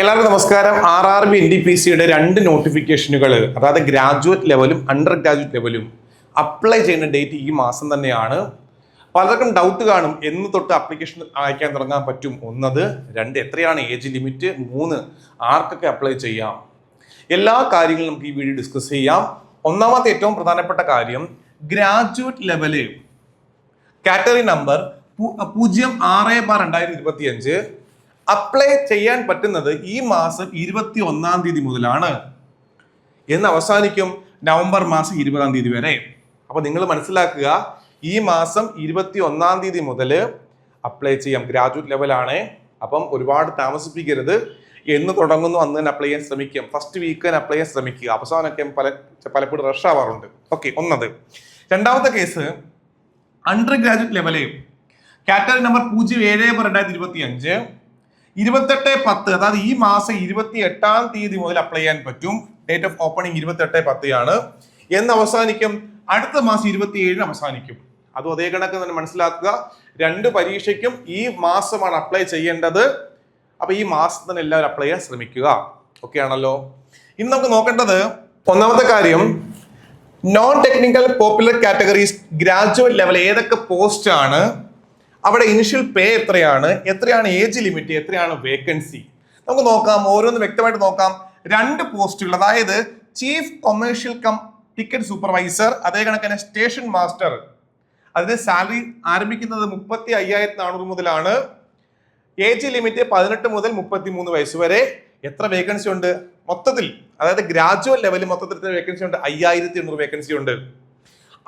എല്ലാവർക്കും നമസ്കാരം. R R B N D P സിയുടെ രണ്ട് നോട്ടിഫിക്കേഷനുകൾ അതായത് ഗ്രാജുവേറ്റ് ലെവലും അണ്ടർ ഗ്രാജുവേറ്റ് ലെവലും അപ്ലൈ ചെയ്യുന്ന ഡേറ്റ് ഈ മാസം തന്നെയാണ്. പലർക്കും ഡൗട്ട് കാണും എന്ന് തൊട്ട് അപ്ലിക്കേഷൻ അയക്കാൻ തുടങ്ങാൻ പറ്റും. ഒന്നത് രണ്ട് എത്രയാണ് ഏജ് ലിമിറ്റ് മൂന്ന് ആർക്കൊക്കെ അപ്ലൈ ചെയ്യാം? എല്ലാ കാര്യങ്ങളും നമുക്ക് ഈ വീഡിയോ ഡിസ്കസ് ചെയ്യാം. ഒന്നാമത്തെ ഏറ്റവും പ്രധാനപ്പെട്ട കാര്യം ഗ്രാജുവേറ്റ് ലെവൽ കാറ്റഗറി നമ്പർ പൂജ്യം ആറ് ബാർ രണ്ടായിരത്തി ഇരുപത്തി അഞ്ച് അപ്ലൈ ചെയ്യാൻ പറ്റുന്നത് ഈ മാസം ഇരുപത്തി ഒന്നാം തീയതി മുതലാണ്. എന്ന് അവസാനിക്കും നവംബർ മാസം ഇരുപതാം തീയതി വരെ. അപ്പൊ നിങ്ങൾ മനസ്സിലാക്കുക ഈ മാസം ഇരുപത്തി ഒന്നാം തീയതി മുതൽ അപ്ലൈ ചെയ്യാം. ഗ്രാജുവേറ്റ് ലെവലാണ് അപ്പം ഒരുപാട് താമസിപ്പിക്കരുത്. എന്ന് തുടങ്ങുന്നു അന്ന് തന്നെ അപ്ലൈ ചെയ്യാൻ ശ്രമിക്കാം. ഫസ്റ്റ് വീക്ക് തന്നെ അപ്ലൈ ചെയ്യാൻ ശ്രമിക്കുക. അവസാനമൊക്കെ പല പലപ്പോഴും റഷ് ആവാറുണ്ട്. ഓക്കെ ഒന്നത്. രണ്ടാമത്തെ കേസ് അണ്ടർ ഗ്രാജുവേറ്റ് ലെവലേ കാറ്റഗറി നമ്പർ പൂജ്യം ഏഴ് രണ്ടായിരത്തി ഇരുപത്തി അഞ്ച് ഇരുപത്തെട്ട് പത്ത് അതായത് ഈ മാസം ഇരുപത്തി എട്ടാം തീയതി മുതൽ അപ്ലൈ ചെയ്യാൻ പറ്റും. ഡേറ്റ് ഓഫ് ഓപ്പണിംഗ് ഇരുപത്തെട്ട് പത്തിയാണ്. എന്ന് അവസാനിക്കും. അടുത്ത മാസം ഇരുപത്തി ഏഴിന് അവസാനിക്കും. അതും അതേ കണക്ക് തന്നെ മനസ്സിലാക്കുക. രണ്ട് പരീക്ഷയ്ക്കും ഈ മാസമാണ് അപ്ലൈ ചെയ്യേണ്ടത്. അപ്പൊ ഈ മാസം തന്നെ എല്ലാവരും അപ്ലൈ ചെയ്യാൻ ശ്രമിക്കുക. ഓക്കെ ആണല്ലോ? ഇന്ന് നമുക്ക് നോക്കേണ്ടത് ഒന്നാമത്തെ കാര്യം. Non technical popular categories graduate level ഏതൊക്കെ പോസ്റ്റ് ആണ്? അവിടെ ഇനിഷ്യൽ പേ എത്രയാണ്? എത്രയാണ് ഏജ് ലിമിറ്റ് എത്രയാണ് വേക്കൻസി നമുക്ക് നോക്കാം. ഓരോന്ന് വ്യക്തമായിട്ട് നോക്കാം. രണ്ട് പോസ്റ്റുകൾ അതായത് chief commercial cum ticket supervisor അതേ കണക്കിന് സ്റ്റേഷൻ മാസ്റ്റർ അതിന് സാലറി ആരംഭിക്കുന്നത് മുപ്പത്തി അയ്യായിരത്തി നാനൂറ് മുതലാണ്. ഏജ് ലിമിറ്റ് പതിനെട്ട് മുതൽ മുപ്പത്തി മൂന്ന് വയസ്സ് വരെ. എത്ര വേക്കൻസി ഉണ്ട്? മൊത്തത്തിൽ അതായത് ഗ്രാജുവൽ ലെവലിൽ മൊത്തത്തിൽ വേക്കൻസി ഉണ്ട്? അയ്യായിരത്തി എണ്ണൂറ് വേക്കൻസി ഉണ്ട്.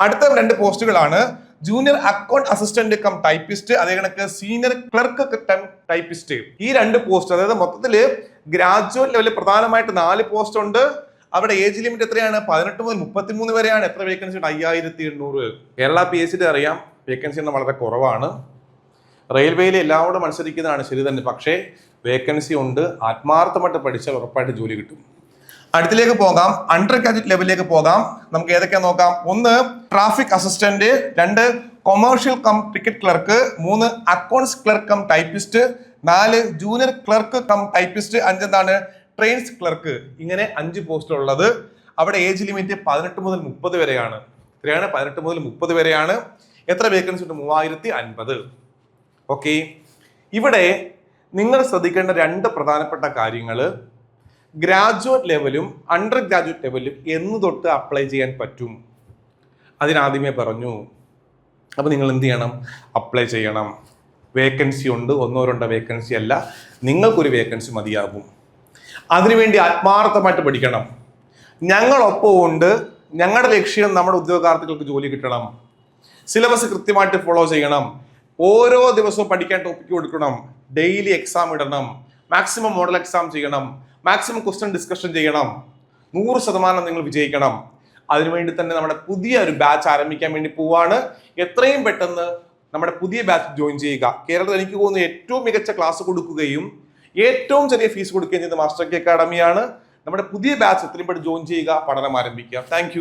അടുത്ത രണ്ട് പോസ്റ്റുകളാണ്. Junior account assistant cum typist അതേ കണക്ക് സീനിയർ ക്ലർക്ക് കം ടൈപ്പിസ്റ്റ് ഈ രണ്ട് പോസ്റ്റ് അതായത് മൊത്തത്തിൽ ഗ്രാജുവേറ്റ് ലെവലിൽ പ്രധാനമായിട്ട് നാല് പോസ്റ്റ് ഉണ്ട്. അവിടെ ഏജ് ലിമിറ്റ് എത്രയാണ്? പതിനെട്ട് മുതൽ മുപ്പത്തിമൂന്ന് വരെയാണ്. എത്ര വേക്കൻസി ഉണ്ട്? അയ്യായിരത്തി എണ്ണൂറ്. കേരള പി എസ് സിയുടെ അറിയാം. വേക്കൻസി എണ്ണം വളരെ കുറവാണ്. റെയിൽവേയിൽ എല്ലാവരും മത്സരിക്കുന്നതാണ് ശരി തന്നെ. പക്ഷേ വേക്കൻസി ഉണ്ട്. ആത്മാർത്ഥമായിട്ട് പഠിച്ചാൽ ഉറപ്പായിട്ട് ജോലി കിട്ടും. അടുത്തിലേക്ക് പോകാം. അണ്ടർ ഗ്രാജുവേറ്റ് ലെവലിലേക്ക് പോകാം. നമുക്ക് ഏതൊക്കെയാ നോക്കാം? ഒന്ന് ട്രാഫിക് അസിസ്റ്റന്റ് രണ്ട് കൊമേഴ്ഷ്യൽ കം ടിക്കറ്റ് ക്ലർക്ക് മൂന്ന് അക്കൗണ്ട്സ് ക്ലർക്ക് കം ടൈപ്പിസ്റ്റ് നാല് ജൂനിയർ ക്ലർക്ക് കം ടൈപ്പിസ്റ്റ് അഞ്ചെന്താണ്? ട്രെയിൻസ് ക്ലർക്ക് ഇങ്ങനെ അഞ്ച് പോസ്റ്റ് ഉള്ളത്. അവിടെ ഏജ് ലിമിറ്റ് പതിനെട്ട് മുതൽ മുപ്പത് വരെയാണ്. എത്രയാണ് പതിനെട്ട് മുതൽ മുപ്പത് വരെയാണ്. എത്ര വേക്കൻസി ഉണ്ട്? മൂവായിരത്തി അൻപത് ഓക്കെ ഇവിടെ നിങ്ങൾ ശ്രദ്ധിക്കേണ്ട രണ്ട് പ്രധാനപ്പെട്ട കാര്യങ്ങൾ ഗ്രാജുവേറ്റ് ലെവലും അണ്ടർ ഗ്രാജുവേറ്റ് ലെവലും എന്ന് തൊട്ട് അപ്ലൈ ചെയ്യാൻ പറ്റും. അതിനാദ്യമേ പറഞ്ഞു അപ്പോൾ നിങ്ങൾ എന്ത് ചെയ്യണം? അപ്ലൈ ചെയ്യണം. വേക്കൻസി ഉണ്ട്. ഒന്നോ രണ്ടോ വേക്കൻസി അല്ല. നിങ്ങൾക്കൊരു വേക്കൻസി മതിയാകും. അതിനുവേണ്ടി ആത്മാർത്ഥമായിട്ട് പഠിക്കണം. ഞങ്ങളൊപ്പം ഉണ്ട്. ഞങ്ങളുടെ ലക്ഷ്യം നമ്മുടെ ഉദ്യോഗാർത്ഥികൾക്ക് ജോലി കിട്ടണം. സിലബസ് കൃത്യമായിട്ട് ഫോളോ ചെയ്യണം. ഓരോ ദിവസവും പഠിക്കാൻ ടോപ്പിക്ക് കൊടുക്കണം. ഡെയിലി എക്സാം ഇടണം. മാക്സിമം മോഡൽ എക്സാം ചെയ്യണം. മാക്സിമം ക്വസ്റ്റ്യൻ ഡിസ്കഷൻ ചെയ്യണം. നൂറ് ശതമാനം നിങ്ങൾ വിജയിക്കണം. അതിനുവേണ്ടി തന്നെ നമ്മുടെ പുതിയ ഒരു ബാച്ച് ആരംഭിക്കാൻ വേണ്ടി പോവാണ്. എത്രയും പെട്ടെന്ന് നമ്മുടെ പുതിയ ബാച്ച് ജോയിൻ ചെയ്യുക. കേരളത്തിൽ എനിക്ക് തോന്നുന്നു ഏറ്റവും മികച്ച ക്ലാസ് കൊടുക്കുകയും ഏറ്റവും ചെറിയ ഫീസ് കൊടുക്കുകയും ചെയ്ത മാസ്റ്റർ കെ അക്കാഡമിയാണ് നമ്മുടെ പുതിയ ബാച്ച് എത്രയും പെട്ടെന്ന് ജോയിൻ ചെയ്യുക പഠനം ആരംഭിക്കുക. താങ്ക്